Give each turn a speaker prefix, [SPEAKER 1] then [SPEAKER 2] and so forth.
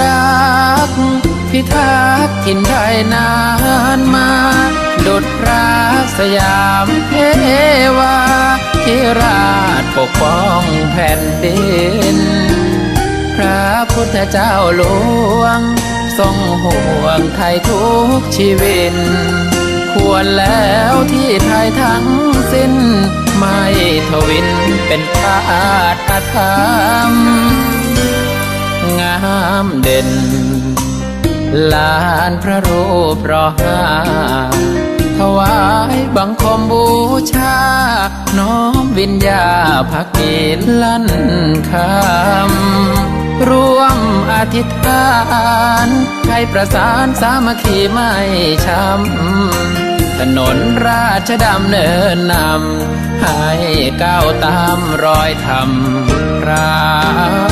[SPEAKER 1] รัก พิทักษ์ถิ่นไทยนานมา ดุดรักสยามเทวาที่ราชปกป้องแผ่นดิน พระพุทธเจ้าหลวง ทรงห่วงไทยทุกชีวิต ควรแล้วที่ไทยทั้งสิ้น ไม่ทวินเป็นพาตธรรม งามเด่น ลานพระรูปรอห้าถวายบังคมบูชา น้อมวิญญาภักดีลั่นคำร่วมอธิษฐานให้ประสานสามัคคีไม่ช้ำถนนราชดำเนินนำให้ก้าวตามรอยธรรมระโอ